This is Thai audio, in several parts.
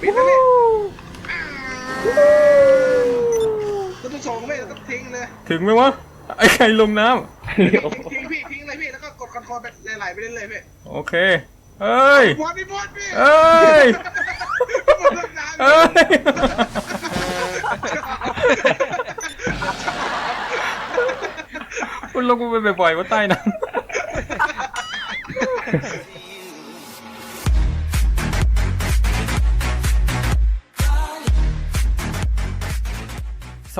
ปิดเลยพี่ต้องส่งไม่ต้องทิ้งเลย ถึงไหมวะไอ้ใครลงน้ทิ้งพี่ทิ้งเลยพี่แล้วก็กดคอนโทรลไปไหลๆไปเรื่อยๆพี่ำโอเคเอ้ย บอลพี่บอลพี่เอ้ย บอลเลิกน้ำเอ้ยคุณลงไปบ่อยๆว่าใต้น้ำ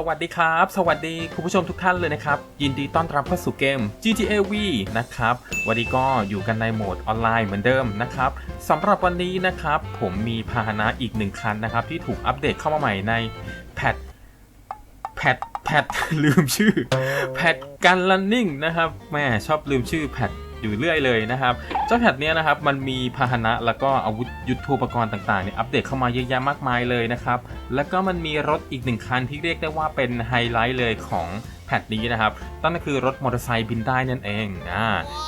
วัสดีครับ สวัสดีคุณผู้ชมทุกท่านเลยนะครับ ยินดีต้อนรับเข้าสู่เกม GTA V นะครับ วันนี้ก็อยู่กันในโหมดออนไลน์เหมือนเดิมนะครับสำหรับวันนี้นะครับ ผมมีพาหนะอีกหนึ่งคันนะครับ ที่ถูกอัปเดตเข้ามาใหม่ในแพทแพทแพทลืมชื่อแพทกันลันนิ่งนะครับแม่ชอบลืมชื่อแพท อยู่เรื่อยเลยนะครับ เจ้าแพทเนี้ยนะครับมันมีพาหนะแล้วก็อาวุธยุทโธปกรณ์ต่างๆเนี่ยอัปเดตเข้ามาเยอะแยะมากมายเลยนะครับ แล้วก็มันมีรถอีกหนึ่งคันที่เรียกได้ว่าเป็นไฮไลท์เลยของแพทนี้นะครับนั่นก็คือรถมอเตอร์ไซค์บินได้นั่นเองอ่า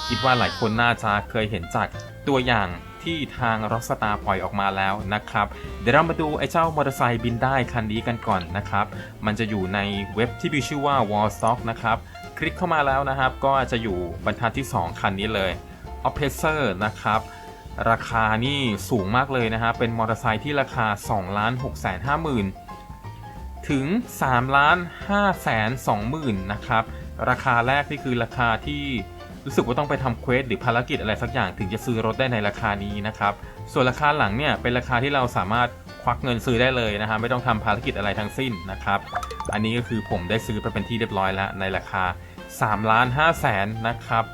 คิดว่าหลายคนน่าจะเคยเห็นจากตัวอย่างที่ทาง Rockstar ปล่อยออกมาแล้วนะครับ เดี๋ยวเรามาดูไอ้เจ้ามอเตอร์ไซค์บินได้คันนี้กันก่อนนะครับ มันจะอยู่ในเว็บที่มีชื่อว่า Wallstock นะครับ ลิกเข้ามาแล้วนะครับ ก็จะอยู่บรรทัดที่ 2 คันนี้เลย o p p r e s s o r นะครับ ราคานี่สูงมากเลยนะฮะเป็นมอเตอร์ไซค์ที่ราคา2 6 5 0 0 0 ถึง 3 ล้าน5แสน2หมื่นนะครับ ราคาแรกนี่คือราคาที่รู้สึกว่าต้องไปทำเควสหรือภารกิจอะไรสักอย่างถึงจะซื้อรถได้ในราคานี้นะครับ ส่วนราคาหลังเนี่ยเป็นราคาที่เราสามารถควักเงินซื้อได้เลยนะฮะไม่ต้องทำภารกิจอะไรทั้งสิ้นนะครับ อันนี้ก็คือผมได้ซื้อไปเป็นที่เรียบร้อยแล้วในราคา 3ล้าน5แสนนะครับ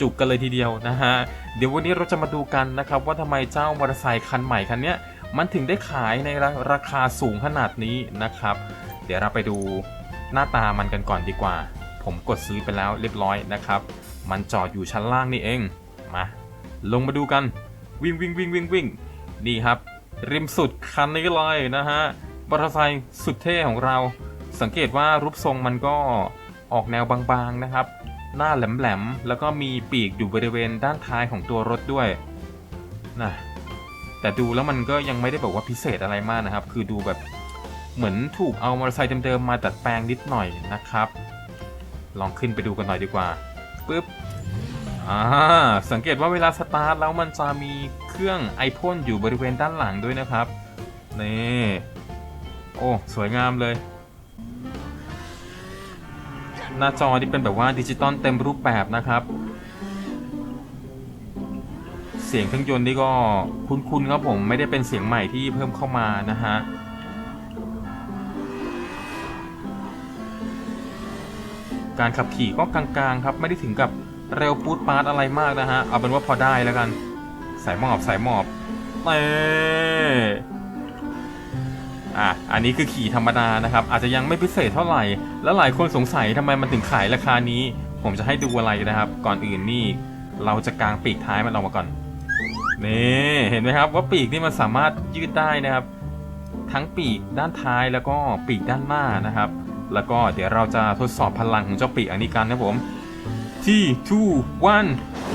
จุกกันเลยทีเดียวนะฮะเดี๋ยววันนี้เราจะมาดูกันนะครับว่าทำไมเจ้ามอเตอร์ไซค์คันใหม่คันนี้มันถึงได้ขายในราราคาสูงขนาดนี้นะครับ เดี๋ยวเราไปดูหน้าตามันกันก่อนดีกว่า ผมกดซื้อไปแล้วเรียบร้อยนะครับ มันจอดอยู่ชั้นล่างนี่เองมาลงมาดูกันวิ่งวิ่งวิ่งวิ่งวิ่งนี่ครับริมสุดคันนี้เลยนะฮะมอเตอร์ไซค์สุดเท่ของเรา สังเกตว่ารูปทรงมันก็ ออกแนวบางๆนะครับ หน้าแหลมๆแล้วก็มีปีกอยู่บริเวณด้านท้ายของตัวรถด้วยนะแต่ดูแล้วมันก็ยังไม่ได้บอกว่าพิเศษอะไรมากนะครับ คือดูแบบเหมือนถูกเอามอเตอร์ไซค์เดิมๆมาดัดแปลงนิดหน่อยนะครับ ลองขึ้นไปดูกันหน่อยดีกว่าปึ๊บอ่าสังเกตว่าเวลาสตาร์ทแล้วมันจะมีเครื่องไอพ่นอยู่บริเวณด้านหลังด้วยนะครับนี่โอ้สวยงามเลย หน้าจอที่เป็นแบบว่าดิจิตอลเต็มรูปแบบนะครับ เสียงเครื่องยนต์นี่ก็คุ้นๆครับผมไม่ได้เป็นเสียงใหม่ที่เพิ่มเข้ามานะฮะการขับขี่ก็กลางๆครับไม่ได้ถึงกับเร็วปูดปาดอะไรมากนะฮะเอาเป็นว่าพอได้แล้วกันสายหมอบสายหมอบเต้ อะอันนี้คือขี่ธรรมดานะครับ อาจจะยังไม่พิเศษเท่าไหร่ แล้วหลายคนสงสัยทำไมมันถึงขายราคานี้ ผมจะให้ดูอะไรนะครับ ก่อนอื่นนี่ เราจะกางปีกท้ายมันออกมาก่อนนี่เห็นไหมครับว่าปีกนี่มันสามารถยืดได้นะครับ ทั้งปีกด้านท้ายแล้วก็ปีกด้านหน้านะครับ แล้วก็เดี๋ยวเราจะทดสอบพลังของเจ้าปีกอันนี้กันนะผมที่ทูวัน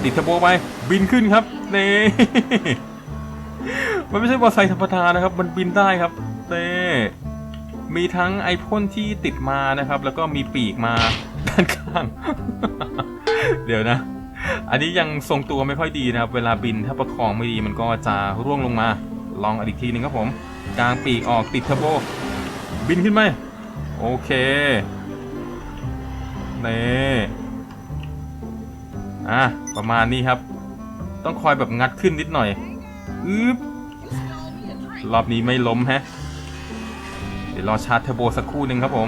ติดเทอร์โบไปบินขึ้นครับเน่มันไม่ใช่มอเตอร์ไซค์ธรรมดานะครับ มันบินได้ครับ เน่มีทั้งไอพ่นที่ติดมานะครับ แล้วก็มีปีกมาด้านข้าง เดี๋ยวนะ อันนี้ยังทรงตัวไม่ค่อยดีนะครับ เวลาบินถ้าประคองไม่ดีมันก็จะร่วงลงมา ลองอีกทีหนึ่งครับผมกลางปีกออกติดเทอร์โบ บินขึ้นไหมโอเคนี่อะประมาณนี้ครับ ต้องคอยแบบงัดขึ้นนิดหน่อยอึ๊บรอบนี้ไม่ล้มแฮะ เดี๋ยวรอชาร์จเทอร์โบสักครู่หนึ่งครับผม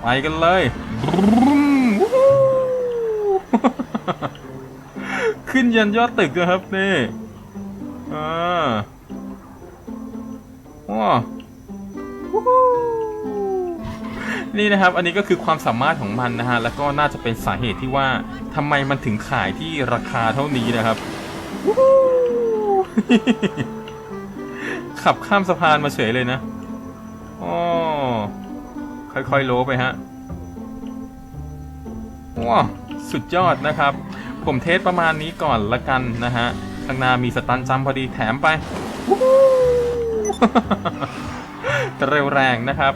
ไปกันเลย ขึ้นยันยอดตึกนะครับนี่อ่าว้าวนี่นะครับ อันนี้ก็คือความสามารถของมันนะฮะ แล้วก็น่าจะเป็นสาเหตุที่ว่าทำไมมันถึงขายที่ราคาเท่านี้นะครับ ขับข้ามสะพานมาเฉยเลยนะ อ๋อค่อยๆโลไปฮะว้าสุดยอดนะครับ ผมเทสประมาณนี้ก่อนละกันนะฮะข้างหน้ามีสตันจัมป์พอดีแถมไปวู้ฮู้เร็วแรงนะครับ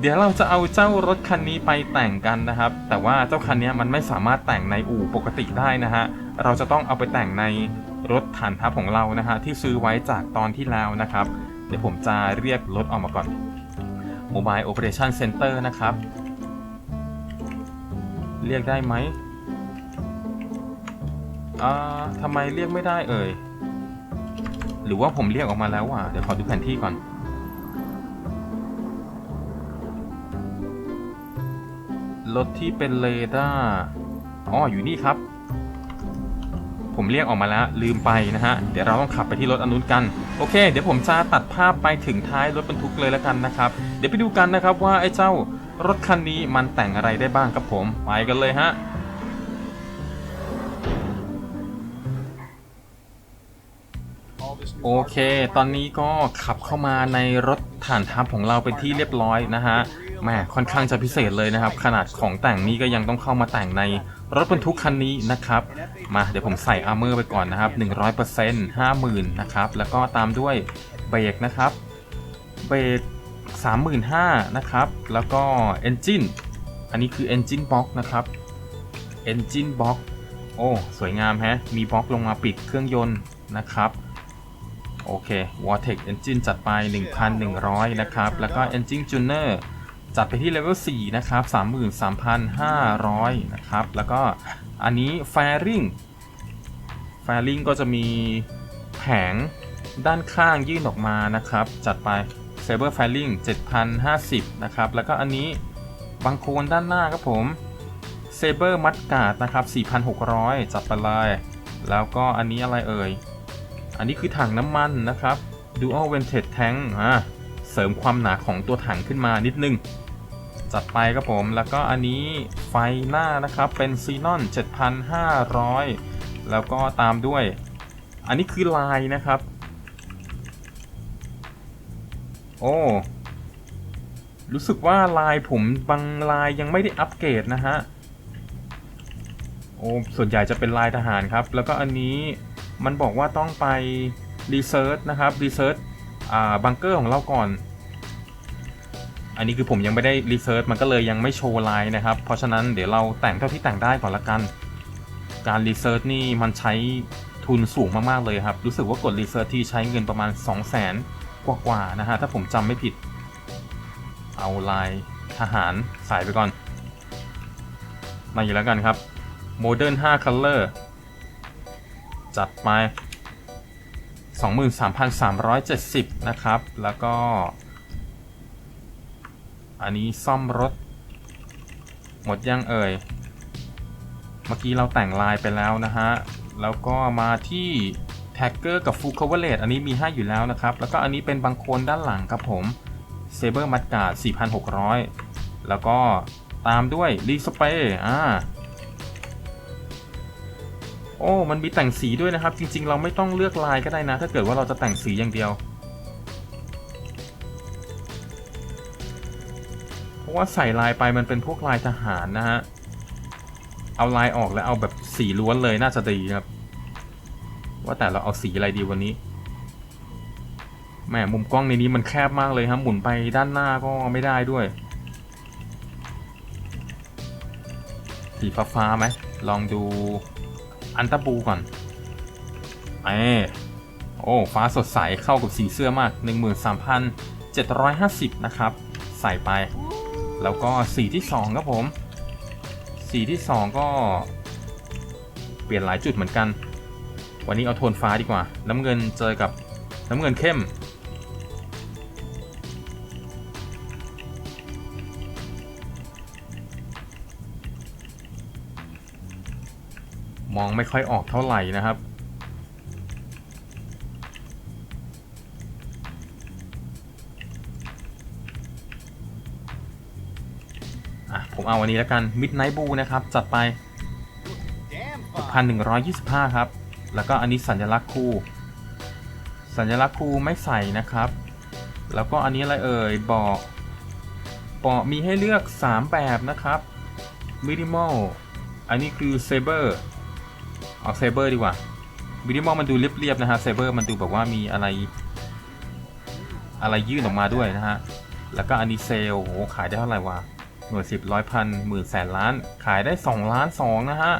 เดี๋ยวเราจะเอาเจ้ารถคันนี้ไปแต่งกันนะครับ แต่ว่าเจ้าคันนี้มันไม่สามารถแต่งในอู่ปกติได้นะฮะ เราจะต้องเอาไปแต่งในรถฐานทัพของเรานะฮะที่ซื้อไว้จากตอนที่แล้วนะครับ เดี๋ยวผมจะเรียกรถออกมาก่อน Mobile Operation Center นะครับ เรียกได้ไหมอ่าทำไมเรียกไม่ได้เอ่ย หรือว่าผมเรียกออกมาแล้วอะ เดี๋ยวขอดูแผนที่ก่อน รถที่เป็นเรดาร์ อ๋อ อยู่นี่ครับ ผมเรียกออกมาแล้วลืมไปนะฮะ เดี๋ยวเราต้องขับไปที่รถอนุนกัน โอเค เดี๋ยวผมจะตัดภาพไปถึงท้ายรถบรรทุกเลยแล้วกันนะครับ เดี๋ยวไปดูกันนะครับว่าไอ้เจ้ารถคันนี้มันแต่งอะไรได้บ้างครับผม ไปกันเลยฮะโอเค ตอนนี้ก็ขับเข้ามาในรถฐานทัพของเราเป็นที่เรียบร้อยนะฮะแหมค่อนข้างจะพิเศษเลยนะครับ ขนาดของแต่งนี้ก็ยังต้องเข้ามาแต่งใน รถบรรทุกคันนี้นะครับ มาเดี๋ยวผมใส่อาร์เมอร์ไปก่อนนะครับ 100% 50,000นะครับ แล้วก็ตามด้วยเบรกนะครับ เบรก35,000นะครับ แล้วก็ Engine อันนี้คือ Engine Box นะครับ Engine Box โอ้ สวยงามแฮะ มีบล็อกลงมาปิดเครื่องยนต์นะครับ โอเค Vortex Engine จัดไป 1,100 นะครับ แล้วก็ Engine Tuner จัดไปที่ Level 4นะครับ 33,500 นะครับ แล้วก็อันนี้ Fairing Fairing ก็จะมีแผงด้านข้างยื่นออกมานะครับ จัดไป Saber Fairing 7,050 นะครับ แล้วก็อันนี้บังโคลนด้านหน้าครับผม Saber m u d g a r d นะครับ 4,600 จัดไปเลยแล้วก็อันนี้อะไรเอ่ย อันนี้คือถังน้ำมันนะครับ Dual Vented Tank อ่าเสริมความหนาของตัวถังขึ้นมานิดนึง จัดไปครับผม แล้วก็อันนี้ไฟหน้านะครับ เป็นซีนอน 7,500 แล้วก็ตามด้วย อันนี้คือลายนะครับ โอ้รู้สึกว่าลายผมบางลายยังไม่ได้อัปเกรดนะฮะ โอ้ ส่วนใหญ่จะเป็นลายทหารครับ แล้วก็อันนี้มันบอกว่าต้องไปรีเซิร์ชนะครับ รีเซิร์ชอ่าบังเกอร์ของเราก่อน อันนี้คือผมยังไม่ได้รีเซิร์ชมันก็เลยยังไม่โชว์ลายนะครับ เพราะฉะนั้นเดี๋ยวเราแต่งเท่าที่แต่งได้ก่อนละกัน การรีเซิร์ชนี่มันใช้ทุนสูงมากๆเลยครับ รู้สึกว่ากดรีเซิร์ชที่ใช้เงินประมาณ 2 0 0 0 0 0กว่าๆนะฮะ ถ้าผมจำไม่ผิด เอาลายทหารใส่ไปก่อนมาอยู่แล้วกันครับ Modern 5 Color จัดไป 23,370 นะครับ แล้วก็ อันนี้ซ่อมรถ หมดยังเอ่ย เมื่อกี้เราแต่งลายไปแล้วนะฮะ แล้วก็มาที่แท็กเกอร์กับ Full Coverage อันนี้มีให้อยู่แล้วนะครับ แล้วก็อันนี้เป็นบางโคนด้านหลังครับผม Saber m u d g u a r d 4,600 แล้วก็ตามด้วย r e s p r a y อ่าโอ้ มันมีแต่งสีด้วยนะครับ จริงๆ เราไม่ต้องเลือกลายก็ได้นะ ถ้าเกิดว่าเราจะแต่งสีอย่างเดียว ราะว่าใส่ลายไปมันเป็นพวกลายทหารนะฮะ เอาลายออกแล้วเอาแบบสีล้วนเลยน่าจะดีครับ ว่าแต่เราเอาสีอะไรดีวันนี้แหมมุมกล้องในนี้มันแคบมากเลยครับหมุนไปด้านหน้าก็ไม่ได้ด้วย สีฟ้าฟ้าไหมลองดูอันตาบูก่อนเอโอ้ฟ้าสดใสเข้ากับสีเสื้อมาก 13,750 นะครับ ใส่ไป แล้วก็สีที่2ครับผม สีที่ 2 ก็เปลี่ยนหลายจุดเหมือนกัน วันนี้เอาโทนฟ้าดีกว่า น้ำเงินเจอกับน้ำเงินเข้ม มองไม่ค่อยออกเท่าไหร่นะครับ เอาวันนี้แล้วกัน Midnight Blue นะครับ จัดไป 1,125 ครับ แล้วก็อันนี้สัญลักษณ์คู่ สัญลักษณ์คู่ไม่ใส่นะครับ แล้วก็อันนี้อะไรเอ่ยบาะเบาะมีให้เลือก 3 แบบนะครับ Minimal อันนี้คือ Saber เอาเซเบอร์ดีกว่าวิดีมอลมันดูเรียบๆนะฮะเซเบอร์มันดูแบบว่ามีอะไร อะไรยื่นออกมาด้วยนะฮะ แล้วก็อันนี้เซลโอ้ขายได้เท่าไหร่วะ หน่วยสิบร้อยพันหมื่นแสนล้าน ขายได้2ล้าน2นะฮะ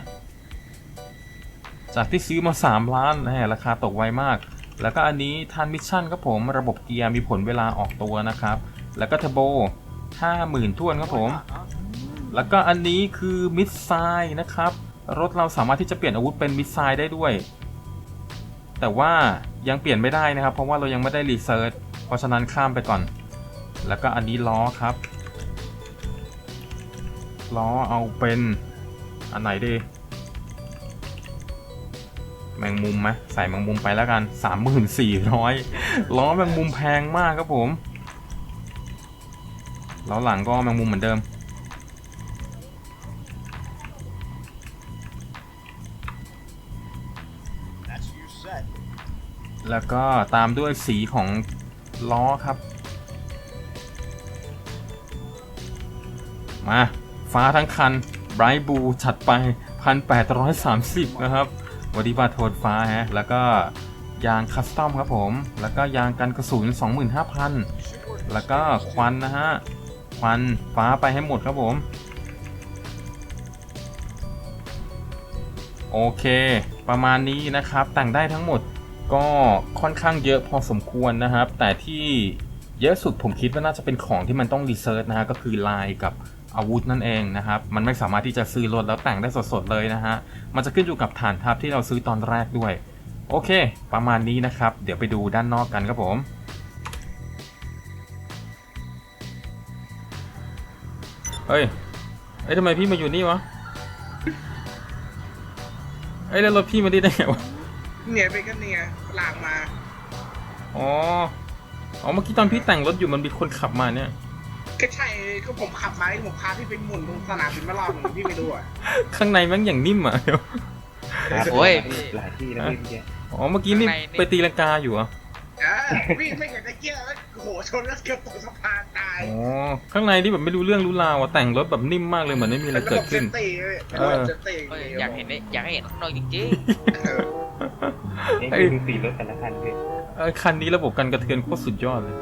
จากที่ซื้อมา3ล้านนะฮะราคาตกไวมาก แล้วก็อันนี้ทันมิชชั่นครับผมระบบเกียร์มีผลเวลาออกตัวนะครับ แล้วก็เทอร์โบ50,000ท้วนครับผม แล้วก็อันนี้คือมิดไซล์นะครับ รถเราสามารถที่จะเปลี่ยนอาวุธเป็นมิดไซล์ได้ด้วย แต่ว่ายังเปลี่ยนไม่ได้นะครับ เพราะว่าเรายังไม่ได้รีเซิร์ชเพราะฉะนั้นข้ามไปก่อน แล้วก็อันนี้ล้อครับ ล้อเอาเป็น อันไหนดี แมงมุมไหมใส่แมงมุมไปแล้วกัน3,400ล้อแมงมุมแพงมากครับผมล้อหลังก็แมงมุมเหมือนเดิม That's you set. แล้วก็ตามด้วยสีของล้อครับ มา ฟ้าทั้งคันไบรท์บูจัดไป 1,830 นะครับบอดี้บาร์โทนฟ้าฮะ แล้วก็ยางคัสตอมครับผม แล้วก็ยางกันกระสุน 25,000 แล้วก็ควันนะฮะ ควันฟ้าไปให้หมดครับผม โอเค ประมาณนี้นะครับแต่งได้ทั้งหมดก็ค่อนข้างเยอะพอสมควรนะครับ แต่ที่เยอะสุดผมคิดว่าน่าจะเป็นของที่มันต้องรีเซิร์ชนะฮะก็คือลายกับ อาวุธนั่นเองนะครับ มันไม่สามารถที่จะซื้อรถแล้วแต่งได้สดๆเลยนะฮะ มันจะขึ้นอยู่กับฐานทัพที่เราซื้อตอนแรกด้วย โอเค ประมาณนี้นะครับ เดี๋ยวไปดูด้านนอกกันครับผมเฮ้ยเอ้ยทำไมพี่มาอยู่นี่วะเอ้ยแล้วรถพี่มาได้ไงวะเนี่ยไปกันเนี่ยลากมา อ๋อ อ๋อ เมื่อกี้ตอนพี่แต่งรถอยู่มันมีคนขับมาเนี่ย ก็ใช่ก็ผมขับมาที่ผมพาพี่ไปหมุนตรงสนามบินมารอบหนึงพี่ไปดูอะข้างในแม่งอย่างนิ่มอะ โอ้ย หลายที่นะพี่เมื่อกี้อ๋อ เมื่อกี้นี่ข้างในนี่ ไปตีลังกาอยู่เหรอะเออพี่ไม่อยากจะเกี้ยแล้วโอ้โหชนแล้วเกือบตกสะพานตายอ๋อ ข้างในนี่แบบไม่รู้เรื่องรู้ราวอะแต่งรถแบบนิ่มมากเลยเหมือนไม่มีอะไรเกิดขึ้นระบบเซฟตี้เลยเออระบบเซฟตี้เอ้ยอยากเห็นได้อยากให้เห็นข้างนอกจริงเออนี่เอ้ยคือสีรถแต่ละคันพี่เออคันนี้ระบบกันกระเทือนโคตรสุดยอดเลย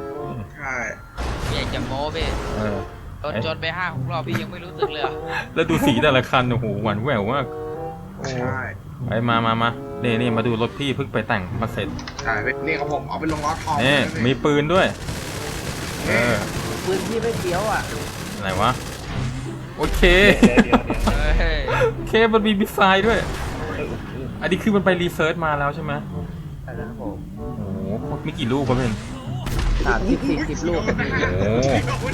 ใช่ๆไม่ อยากจะโม้พี่เออโดนจนไปห้าหกรอบพี่ยังไม่รู้สึกเลยอะแล้วดูสีแต่ละคันโอ้โหหวานแหววมากโอ้ใช่ไปมามามานี่นี่มาดูรถพี่เพิ่งไปแต่งมาเสร็จใช่นี่ของผมเอาไปลงล้อทองนี่เลยมีปืนด้วย เออปืนพี่ไม่เกี่ยวอะไหนวะ โอเคเดี๋ยวเดี๋ยวเดี๋ยวเฮ้ยโอเคมันมีมิสไซล์ด้วยเอ้ยโอ้โหอันนี้คือมันไปรีเซิร์ชมาแล้วใช่ไหมใช่ครับผมโอ้โหมีกี่ลูกวะเป็น สามสิบสี่สิบลูกครับพี่โอ้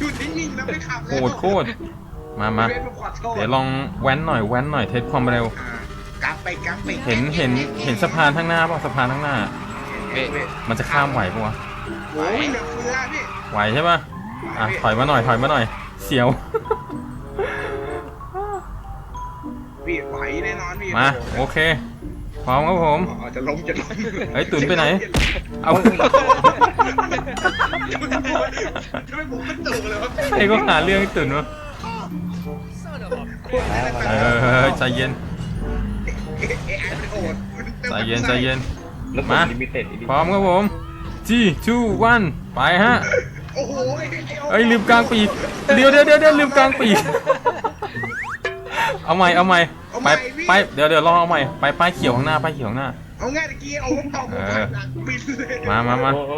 ดูนิ่งๆนะไม่ขับโหดโคตรมามาเว้นผมขอโทษเดี๋ยวลองแว้นหน่อยแว้นหน่อยเทสความเร็ว อ่ากลับไปกลับไปเห็นเห็นเห็นสะพานข้างหน้าป่ะสะพานข้างหน้าเว้ยเว้ยมันจะข้ามไหวปะวะโอ้ยเดือดเฟือพี่ไหวใช่ป่ะอะถอยมาหน่อยถอยมาหน่อย เสียว พี่ไหวแน่นอนพี่มาโอเค พร้อมครับผม อ๋อจะล้มจะล้มเฮ้ยตุ๋นไปไหน เอาจะไม่บุกมันตู่เลยวะใครก็หาเรื่องให้ตื่นวะเออใจเย็นเอ๊ะเอ๊ะไอ้มันโหดมันต็มใจเย็นใจเย็นรถผมมาลิมิเต็ดอีกพร้อมครับผม G 2 1ไปฮะโอ้โหเอ้ยลืมกลางปีกเดี๋ยวเดี๋ยวเดี๋ยวเดี๋ยวลืมกลางปีก เอาใหม่เอาใหม่ไปไปเดี๋ยวเดี๋ยวรอเอาใหม่ไปป้ายเขียวข้างหน้าป้ายเขียวข้างหน้า เอาง่ายตะกี้เอาผมตอบผมเออผ่านหนังบินเลยมามามาโอ้โห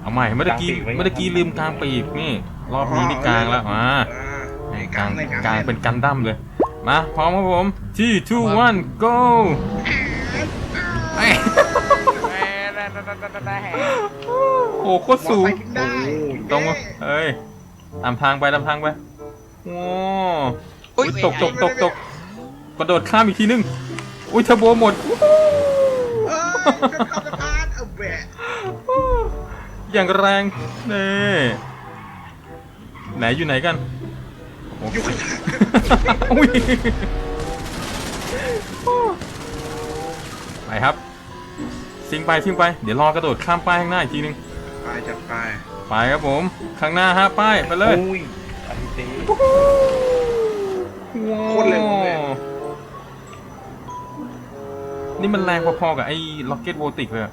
เอาใหม่เมื่อกี้กลางปีกไว้ เมื่อกี้ลืมกลางปีกนี่ รอบนี้นี่กลางแล้วมาอ่กลางในกลางเป็นกันดั้มเลย มาพร้อมครับผม G 2 1 go ไอ้แหม่แหม่แหม่แหม่แหม่โอ้โหโคตรสูงมอไซค์บินได้ตรงวะเอ้ยตามทางไปตามทางไป โอ้อุ้ยตกตกตกตกกระโดดข้ามอีกทีนึง อุ้ยเทอร์โบหมดเออจะเข้าสะพานเอาแบะอย่างแรงนี่ไหนอยู่ไหนกันโอ้อยู่ข้างหลังอุ้ยไปครับซิงไปซิงไป เดี๋ยวรอกระโดดข้ามป้ายข้างหน้าอีกทีนึงไปจับไปไปครับผม ข้างหน้าฮะป้ายไปเลยโอ้ยอันนี้เต้โคตรเร็วเลย นี่มันแรงพอๆกับไอ้ล็อกเก็ตโวติกเลยอะ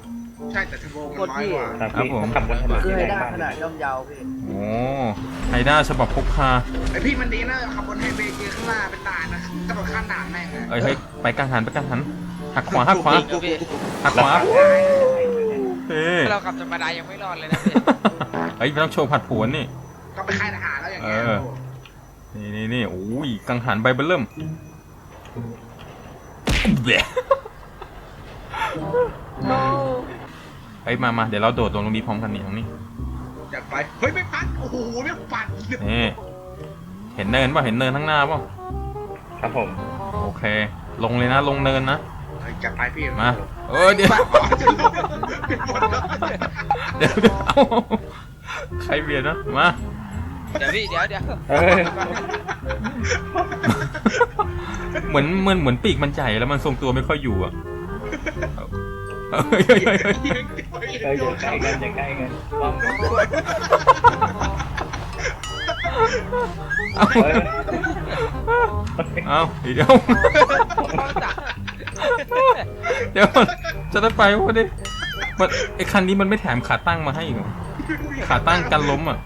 ใช่แต่เทอร์โบมันกดน้อยที่กว่า ครับครับพี่ผม ขับบนถนนคือที่ให้แรงได้มากขนาดย่อมเยาวพี่โอ้ไฮด้าฉบับพกพา ไอพี่มันดีนะขับบนไฮเวย์เจอข้างหน้าเป็นด่านนะกระโดดข้ามด่านแม่งเลยเอ้ยเฮ้ยไปกลางหันไปกลางหัน หักขวาหักขวาจริงๆพี่หักขวาเฮ้ย เราขับธรรมดายังไม่รอดเลยนะพี่ เฮ้ยไม่ต้องโชว์ผัดผวนนี่ ก็ไปค่ายทหารแล้วอย่างเงี้ยเออนี่นี่นี่โอ้ยกังหันใบเบิ่มแหละเฮ้ยมามาเดี๋ยวเราโดดลงตรงนี้พร้อมกันนี่ตรงนี้อยากไป เฮ้ยไม่พัด โอ้โหไม่ปัดนี่เห็นเนินป่ะเห็นเนินข้างหน้าป่ะครับผมโอเค ลงเลยนะ ลงเนินนะเฮ้ยจะไปพี่มาเออเดี๋ยวอ๋อจะรู้เป็นบนแล้วเดี๋ยวเดี๋ยวเอาใครเบียดนะมา เดี๋ยวพี่เดี๋ยวเดี๋ยวเอ้ยเหมือนเหมือนเหมือนปีกมันใหญ่แล้วมันทรงตัวไม่ค่อยอยู่อะเฮ้ยเฮ้ยเฮ้ยเฮ้ยเอ้ยอย่าใกล้กันอย่าใกล้กันป้อมเอาเอ้ยเอาเดี๋ยว เดี๋ยวจะได้ไปวะดิมันไอคันนี้มันไม่แถมขาตั้งมาให้อีกเหรอขาตั้งกันล้มอะ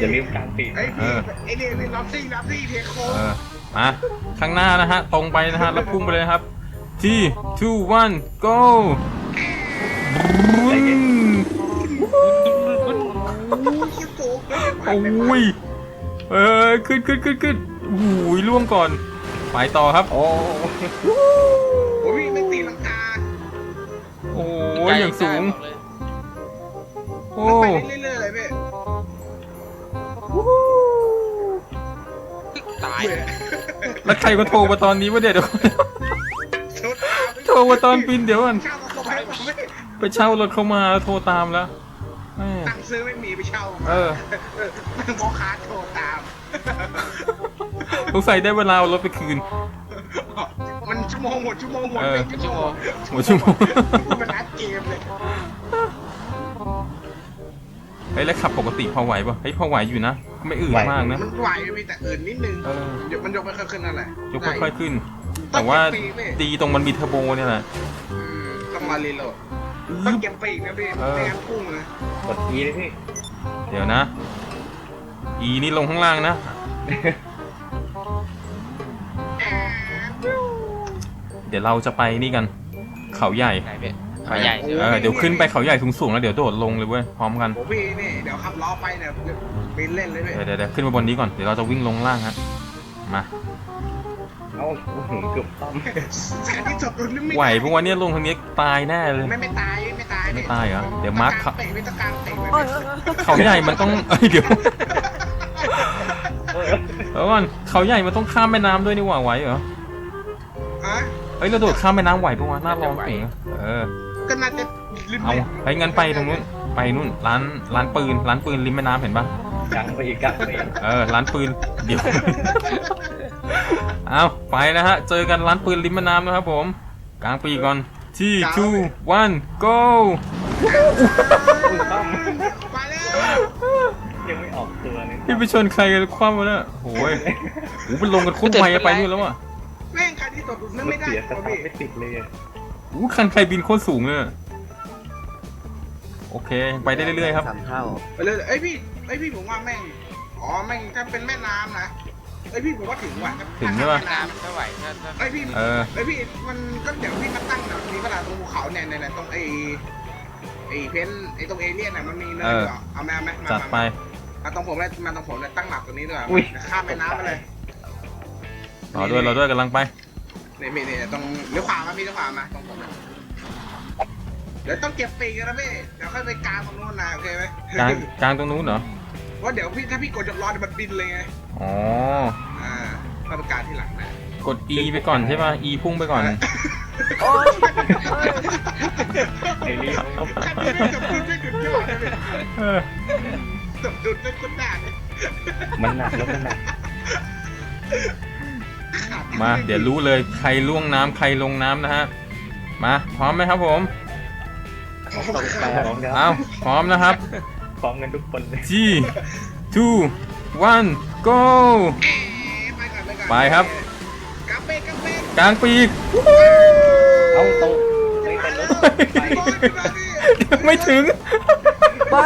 อย่าลืมกลางปีกไอ้พี่ไอ้เนี่ยล็อบซี่ล็อบซี่เทโคเออมาข้างหน้านะฮะ ตรงไปนะฮะ แล้วพุ่งไปเลยนะครับที่ two one go ใจเย็นคุณโกงไม่ได้โอ้ยเออขึ้นขึ้นขึ้นขึ้นโอ้ยล่วงก่อน ไปต่อครับ โอ้โอ้ยไม่ตีลังกาโอ้ยอย่างสูง โอ้มันไปเรื่อยๆเลยพี่ายแล้วใครมาโทรมาตอนนี้วะเดี๋ยวเดี๋ยวชุดโทรมาตอนบินเดี๋ยวก่อนเช่ามาเข้าไปผมไม่ไปเช่ารถเข้ามาโทรตามแล้วแม่ตังค์ซื้อไม่มีไปเช่าเออมันพ่อค้าโทรตาม สงสัยได้เวลาเอารถไปคืน มันชั่วโมงหมดชั่วโมงหมดเออ เป็นชั่วโมงหมดชั่วโมง มันนัดเกมเลยเฮ้ยแล้วขับปกติพอไหวป่ะเฮ้ยพอไหวอยู่นะ ไม่อืดมากนะมันไหวมีแต่อื่นนิดนึงเออเดี๋ยวมันยกไม่ค่อยขึ้นนั่นแหละยกค่อยๆขึ้นแต่ว่าดีตรงมันมีเทอร์โบเนี่ยแหละอืมต้องมารีโหลดต้องเก็บไปอีกนะพี่เออ ไม่งั้นพุ่งเลยกด E เลยพี่ เดี๋ยวนะ อีนี่ลงข้างล่างนะ เดี๋ยวเราจะไปนี่กัน เขาใหญ่ไหนพี่ เขาใหญ่ เออเดี๋ยวขึ้นไปเขาใหญ่สูงๆแล้วเดี๋ยวโดดลงเลยเว้ยพร้อมกันโอ้พี่นี่เดี๋ยวขับล้อไปเนี่ยปีนเล่นเลยพี่เดี๋ยวเดี๋ยวเดี๋ยวขึ้นมาบนนี้ก่อนเดี๋ยวเราจะวิ่งลงล่างฮะมาเอ้าโอ้โหเกือบต้อมแสนที่จบรุ่นไม่ไหวเพราะว่าเนี่ยลงทางนี้ตายแน่เลย ไม่ไม่ตายไม่ตายไม่ตายเหรอเดี๋ยวมาร์ค เตะไม่ต้องการเตะไว้เขาใหญ่มันต้องเอ้ยเดี๋ยวเออเดี๋ยวก่อนเขาใหญ่มันต้องข้ามแม่น้ำด้วยนี่หว่าไหวเหรอฮะเฮ้ยเราโดดข้ามแม่น้ำไหวปะวะน่าลองสิเออ ก็น่าจะลืมเอาเฮ้ยงั้นไปตรงนู้นไปนู่นร้านร้านปืนร้านปืนริมแม่น้ำเห็นปะกลางไปอีกกลางไปอีกเออร้านปืนเดี๋ยวเอาไปนะฮะเจอกันร้านปืนริมแม่น้ำนะครับผมกลางปีก่อนที่ two one go ต้อมไปแล้วยังไม่ออกตัวเลยพี่ไปชนใครกันคว่ำวะเนี่ยโอ้ยโอ้เป็นลงกันโคุ้มไปอะไปนู่นแล้วอะแม่งใครที่ตกนึกรไม่ถได้เสียสตัวตาพี่ร์ทไม่ติดเลย อะโอ้คันใครบินโคตรสูงเลยอะโอเค ไปได้เรื่อยๆครับ สามเท่าไปเลยเอ้ยพี่เอ้ยพี่ผมว่าแม่ง อ๋อแม่งถ้าเป็นแม่น้ำนะเอ้ยพี่ผมว่าถึงว่ะถึงใช่ปะแม่น้น้ำไม่ไหวถ้าถ้าำเอ้ยพี่เออเอ้ยพี่มันก็เดี๋ยวพี่มาตั้งแบบนี้เวลาตรงภูเขาเนี่ยเนี่ยเนี่ยตรงไอ้ไอ้เพนไอ้ตรงเอเลี่ยนน่ะมันมีเนินเอออยู่อะเอาไหมเอาไหมมาจัดไปมาตรงผมเลยมาตรงผมเลยตั้งหลักตรงนี้ด้วยอุ้ยข้ามแม่น้ำไปเลยรอด้วยรอด้วยกำลังไป นี่นี่นี่ตรงเลี้ยวขวามาพี่เลี้ยวขวามาตรงผมนะเดี๋ยวต้องเก็บปีกกันนะพี่เดี๋ยวค่อยไปกลางตรงนู้นนะโอเคไหมกลางกลางตรงนู้นเหรอ ว่าะเดี๋ยวพี่ถ้าพี่กดจดรอเดี๋ยวมันบินเลยไงอ๋อ อ่าค่อยไปกลางที่หลังนะกด E ไปก่อนใช่ป่ะ E พุ่งไปก่อน โอ้ยไอ้นี่ต้อมขั้นนี้กับดุลได้ดุลยอดเลยเออกับดุลได้คนด่าเลยมันหนักแล้วมันหนัก มาเดี๋ยวรู้เลยใครล่วงน้ำใครลงน้ำนะฮะ มาพร้อมไหมครับผมพร้อมครับเอาพร้อมนะครับ พร้อมกันทุกคนเลย G two one go ไปก่อนไปก่อนไปครับกลับเบรกกลับเบรกกลางปีก เอาตรงไม่เป็นรถไฟ ไม่ถึง ไป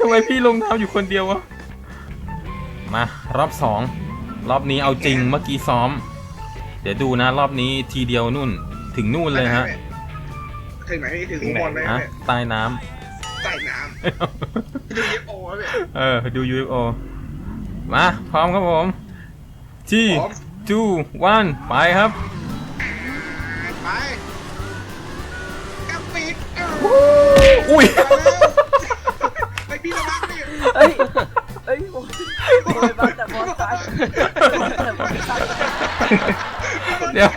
ทำไมพี่ลงน้ำอยู่คนเดียววะ มารอบสองรอบนี้เอาจริงเมื่อกี้ซ้อม เดี๋ยวดูนะ รอบนี้ทีเดียวนู่นถึงนู่นเลยฮะถึงไหนพี่ถึงอุบลไหมฮะเนี่ยใต้น้ใต้น้ำดูเยโอ้พี่ำเออ ดู UFO มาพร้อมครับผมที่ พร้อม two one ไปครับ ไปกระปิดเอ้าอุ้ยไปพี่ระวังดิ เฮ้ยโอ้ยโอ้ยบ้าแต่บอลตายแต่บอลตายเดี๋ยว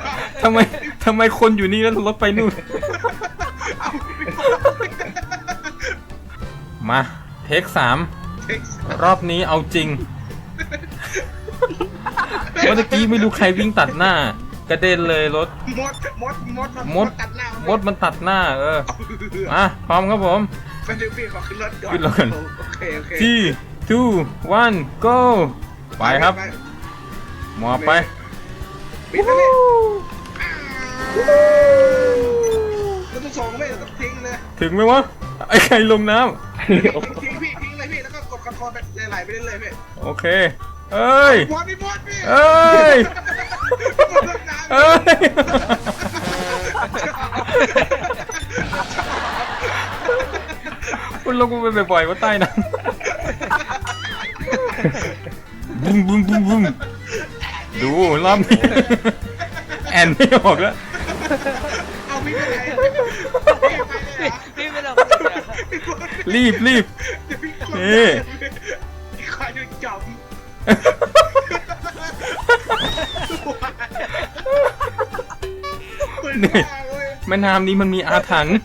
ทำไมทำไมคนอยู่นี่แล้วรถไปนู่น มาเทคสามรอบนี้เอาจริงเมื่อกี้ไม่รู้ใครวิ่งตัดหน้า กระเด็นเลยรถ มด มด มด มดตัดมดมันตัดหน้า เออมาพร้อมครับผม ไปดูพี่ขอขึ้นรถก่อนขึ้นรถก่อน โอเคโอเค ที่ two one go ไปครับหมอบไป ปิดไปเลยเราต้องส่งไม่เราต้องทิ้งเลยถึงไหมวะ ไอ้ใครลงน้ทิ้งพี่ทิ้งเลยพี่แล้วก็กดคอนโทรลไปไหลๆไปเรื่อยๆพี่ำโอเค เอ้ยบอลพี่บอลพี่เอ้ยบอลเลิกน้ำ เอ้ย คุณลงไปบ่อยๆว่าใต้น้ำบุ้มบุ้มบุ้มบุ้มดูรอบนี้แอนไม่ออกแล้วเอาพี่ไปไหนพี่ไปเลยเหรอพี่ไม่ต้องพูดนะพี่บอลรีบรีบเดี๋ยวพี่กดนี่พี่คอยดูจอมเหนื่อยเว้ยแม่น้ำนี้มันมีอาถรรพ์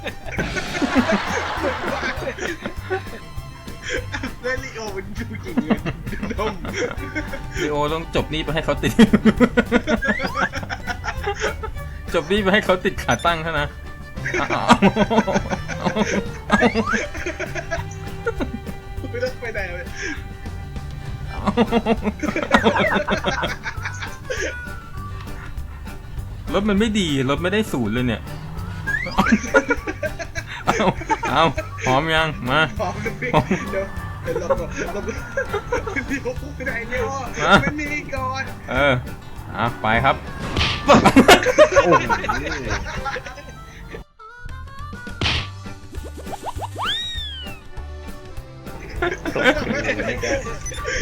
นี่ไปให้เขาติด จบนี่ไปให้เขาติดขาตั้งเท่านะเอาเอาไม่ต้องไปไหนเลยรถมันไม่ดี รถไม่ได้ศูนย์เลยเนี่ย เอาเอาพร้อมยัง มา พร้อมกันพี่เดี๋ยว เราเราเดี๋ยวไหนเนี่ยฮะมันมีก่อนเอออะไปครับโอ้โห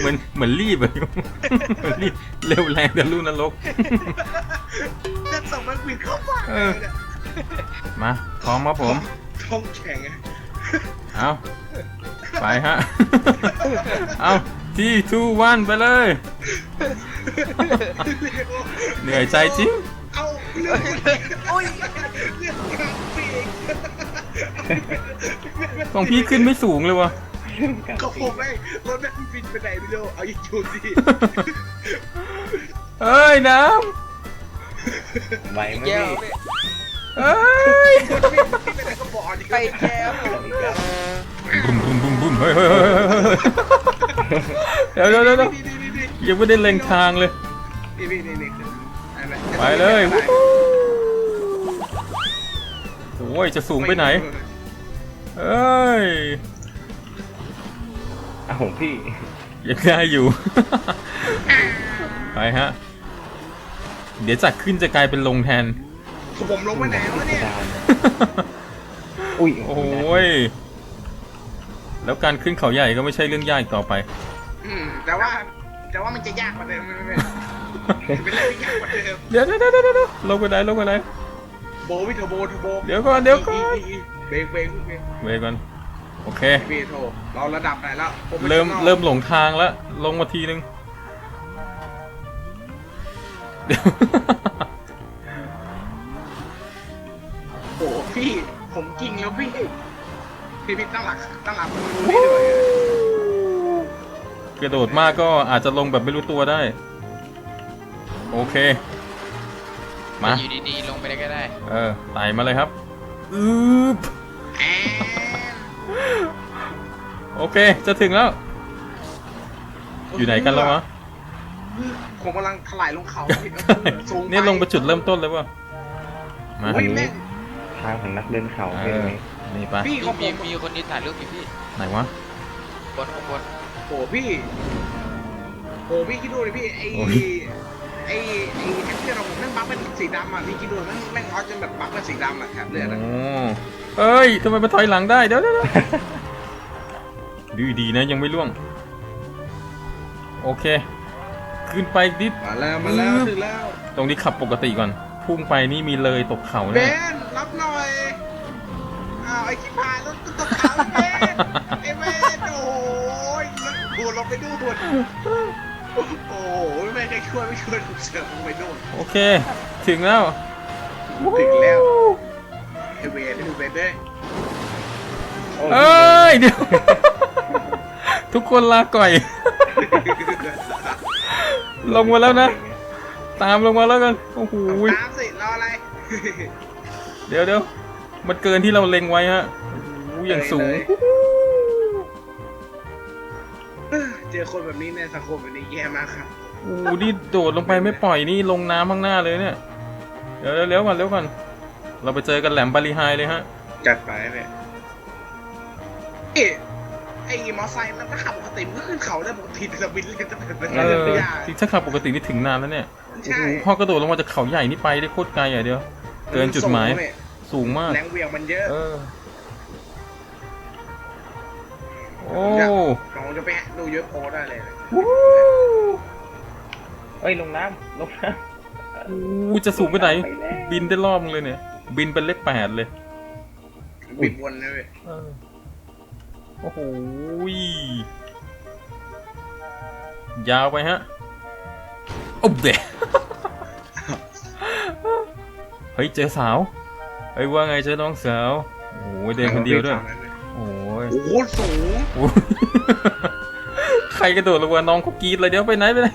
เหมือนเหมือนรีบอะเหมือนรีบเร็วแรงแต่ลูกนรกจะส่งมันวิดเข้าปากเมาพร้อมครับผมท้องแข็งไงเอา ไปฮะ เอาที่ทูวันไปเลย เหนื่อยใจจริง เอาเรื่องโอ้ยเรื่องกลางปีกของพี่ขึ้นไม่สูงเลยวะเขาผมไม่รถแม่งบินไปไหนไม่รู้เอาอีกจูดิเอ้ยน้ไหวไหมแก้วพี่พี่ำเอ้ยพี่ไปไหนก็บอกดิไปแก้วอีกแล้วบุ้มบุ้ม บุ้มบุ้มเฮ้ยเฮ้ยเฮ้ยเฮ้ยเดี๋ยวเดี๋ยวเดี๋ยวเดี๋ยวนี่นี่นี่ยังไม่ได้เล็งทางเลย นี่นี่นี่นี่อันนั้นไปเลยวู้ฮู้โอ้ยจะสูงไปไหน เอ้ยอ้าวพี่ยังได้อยู่ ไปฮะ เดี๋ยวจากขึ้นจะกลายเป็นลงแทน ผมลงไปไหนวะเนี่ยดาวอุ้ยโอ้ย แล้วการขึ้นเขาใหญ่ก็ไม่ใช่เรื่องยากอีกต่อไป อืมแต่ว่าแต่ว่ามันจะยากกว่าเดิมไม่ไม่เป็นเรื่องที่ยากกว่าเดิมเดี๋ยวเดี๋ยวเดี๋ยวเดี๋ยวลงไปไหนลงไปไหนโบวิเทอร์โบเทอร์โบเดี๋ยวก่อนเดี๋ยวก่อนเบรกเบรกเบรกเวก่อนโอเคพี่โทรเราระดับไหนแล้วเริ่มเริ่มหลงทางแล้วลงมาทีนึงเดี๋ยว พี่พี่ตั้งหลักตั้งหลักมันดูนี่เลยกระโดดมากก็อาจจะลงแบบไม่รู้ตัวได้ โอเค มา อยู่ดีๆลงไปได้ก็ได้ เออไต่มาเลยครับอึ๊บแอนโอเค จะถึงแล้ว อยู่ไหนกันแล้ววะผมกำลังถลายลงเขาพี่สูงนี่ลงไปจุดเริ่มต้นเลยป่ะมาโอ้ยแม่งทางของนักเดินเขาเอเป็ นอไงนี่ปะพี่ของผมีมมีคนนี้ถ่ายรูปอยู่พี่ไหนวะ บนข้างบนโอ้พี่โอ้พี่คิดดูเลยพี่ไอ้โอ้ย ไอ้ไอ้แท็บเลือดของผมแม่งบัฟเป็นสีดำอะพี่คิดดูแม่งแม่งออสจนแบบบัฟเป็นสีดำอะแท็บเลือดอะโอ้เอ้ยทำไมมันถอยหลังได้เดี๋ยวเดี๋ยวเดี๋ยวดูดีๆนะยังไม่ล่วง โอเค ขึ้นไปดิด มาแล้วมาแล้วถึงแล้วตรงนี้ขับปกติก่อน พุ่งไปนี่มีเลยตกเขาเบแน่นรับหน่อย อ้าวไอ้ขี้พายรถตกเขาเบนไอ้เบนโอ้ยดูลงไปดูดโอ้โหไม่เคยช่วยไม่ช่วยถูกเสือลงไปดูโอเค ถึงแล้วถึงแล้วไอ้เบนไอ้เบนเด้ยโอ้เอ้ยเดี๋ยวทุกคนลาก่อย ลงมาแล้วนะ ตามลงมาแล้วกัน โอ้โหตามสิรออะไร เดี๋ยวเดี๋ยว มันเกินที่เราเล็งไว้ฮะโอ้โหอย่างสูงเลยเจอคนแบบนี้ในสังคมแบบนี้แย่มากครับโอ้โหนี่โดดลงไปไม่ปล่อยนี่ลงน้ำข้างหน้าเลยเนี่ยเดี๋ยวเดี๋ยวเร็วก่อนเร็วก่อน เราไปเจอกันแหลมบาลีไฮเลยฮะ จัดไปเลยเอ๊ะไอ้มอไซค์มันก็ขับปกติมันก็ขึ้นเขาได้ปกติแต่เราบินเล่นตั้งแต่เป็นเออระยะที่ถ้าขับปกตินี่ถึงนานแล้วเนี่ยโอ้ใช่โหพอกระโดดลงมาจากเขาใหญ่นี่ไปได้โคตรไกลอะเดียว เกินจุดหมายเนี่ย สูงมาก แรงเหวี่ยงมันเยอะเออ โอ้ลองจะไปดูเยอะโพสได้เลยเอ้ยลงน้ำลงน้โอ้จะสูงไปไหน บินได้รอบนึงเลยเนี่ย บินเป็นเลขแปดเลยบิดวนเลยเว้ยเออโอ้โหยยาวไปฮะโอ้เดะเฮ้ยเจอสาว เฮ้ยว่าไงเจอน้องสาวโอ้โหเดินคนเดียวด้วยโอ้ยโอ้โหสูงโอ้ยใครกระโดดลงมาน้องเขากรีดเลยเดี๋ยวไปไหนไปไหน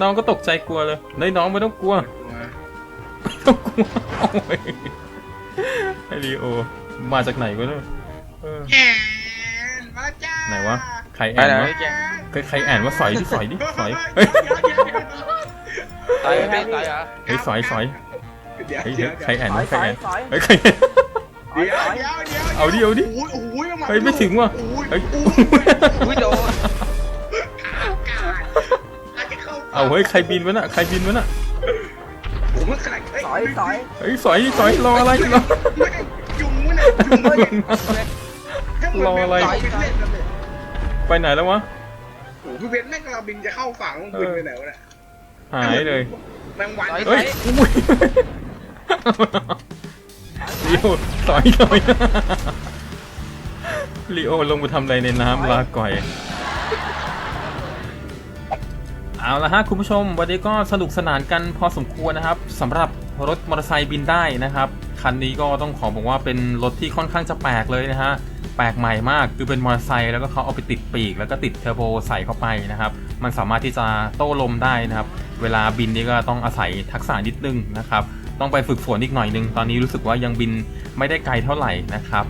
น้องก็ตกใจกลัวเลยเฮ้ยน้องไม่ต้องกลัวไม่ต้องกลัวโอ้ยไอรีโอ มาจากไหนวะเนี่ยเออแอนมาจ้าไหนวะใครแอนวะใครใครแอนว่าสอยดิสอยดิสอยเฮ้ยตายไหมตายเหรอเฮ้ยสอยสอย เดี๋ยวเฮ้ยเดี๋เฮ้ยยวใครแอนสอวะยใครสอยแอนสอยเฮ้ยใครแอนเดี๋ยวเดี๋ยวเดี๋ยวเอาดิเอาดิโอ้ยโอ้ยนเฮ้ยไม่ถึงว่ะโอ้ยเฮ้ย โอ้ยอุ้ยโดนอาจจะเข้าเอาเฮ้ยใครบินวะน่ะใครบินวะน่ะผมว่าใครเฮ้สอยสอยเฮ้ยสอยสอยรออะไรรอ ไม่ยุงวะเนี่ยยุงวะเนี่ยให้มันรออะไร เป็นต่อยเป็นเล่นกันเลยไปไหนแล้ววะโอ้โหพี่เบนซ์แม่งกำลังบินจะเข้าฝั่งมึงบินไปไหนวะเนี่ยหายเลยแมงวันเฮ้ยอุ้ย ลีโอสอยสอยลีโอลงไปทำอะไรในน้ำลาก่อย เอาละฮะคุณผู้ชม วันนี้ก็สนุกสนานกันพอสมควรนะครับสำหรับรถมอเตอร์ไซค์บินได้นะครับ คันนี้ก็ต้องขอบอกว่าเป็นรถที่ค่อนข้างจะแปลกเลยนะฮะแปลกใหม่มากคือเป็นมอเตอร์ไซค์แล้วก็เขาเอาไปติดปีก แล้วก็ติดเทอร์โบใส่เข้าไปนะครับ มันสามารถที่จะโต้ลมได้นะครับ เวลาบินนี่ก็ต้องอาศัยทักษะนิดนึงนะครับ ต้องไปฝึกฝนอีกหน่อยนึง ตอนนี้รู้สึกว่ายังบินไม่ได้ไกลเท่าไหร่นะครับ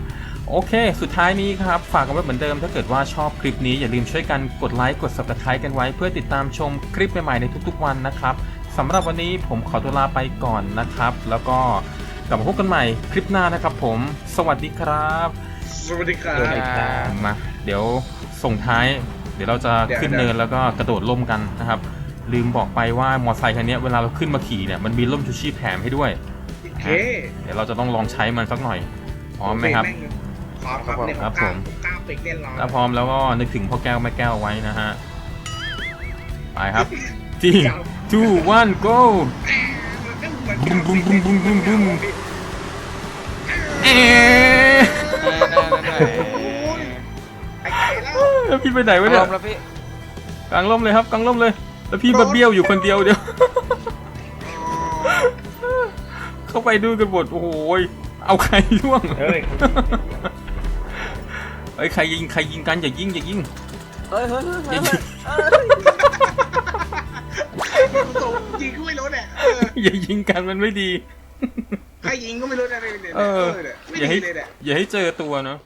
โอเค สุดท้ายนี้ครับ ฝากกันไว้เหมือนเดิม ถ้าเกิดว่าชอบคลิปนี้อย่าลืมช่วยกันกดไลค์กด subscribe กันไว้ เพื่อติดตามชมคลิปใหม่ๆในทุกๆวันนะครับสำหรับวันนี้ผมขอตัวลาไปก่อนนะครับ แล้วก็กลับมาพบกันใหม่คลิปหน้านะครับ ผม สวัสดีครับ สวัสดีครัำสวัสดีบครับมาเดี๋ยวส่งท้าย เดี๋ยวเราจะขึ้นเนินแล้วก็กระโดดร่มกันนะครับ ลืมบอกไปว่ามอเตอร์ไซค์คันนี้เวลาเราขึ้นมาขี่เนี่ยมันมีร่มชูชีพแถมให้ด้วย โอเคเดี๋ยวเราจะต้องลองใช้มันสักหน่อยพร้อมไหมครับพร้อมครับเนี่ยครับผมกล้าปิกเล่นร้อนถ้าพร้อมแล้วก็นึกถึงพ่อแก้วแม่แก้วไว้นะฮะไปครับที่ two one go บุ้มบุ้มบุ้มบุ้มบุ้มบุ้มเอ๊ะไอ้ไก่แล้วแล้วพี่ไปไหนไม่วะได้เนี่ยแล้วพี่กลางร่มเลยครับกลางร่มเลย แล้วพี่มาเบี้ยวอยู่คนเดียวเดียว เข้าไปดูกันหมดโอ้โหยเอาใครล่วงเฮ้ยเฮ้ยใครยิงใครยิงกันอย่ายิงอย่ายิงเฮ้ยเฮ้ยเฮ้ยอย่าเฮ้ยิยงส่งยิงก็ไม่รู้เนี่ยเอออย่ายิงกันมันไม่ดีใครยิงก็ไม่รู้เนี่ยเนี่ยเนี่ยเออเนี่ยไม่อย่าให้ดีเลยเนี่ยอย่าให้เจอตัวเนาะ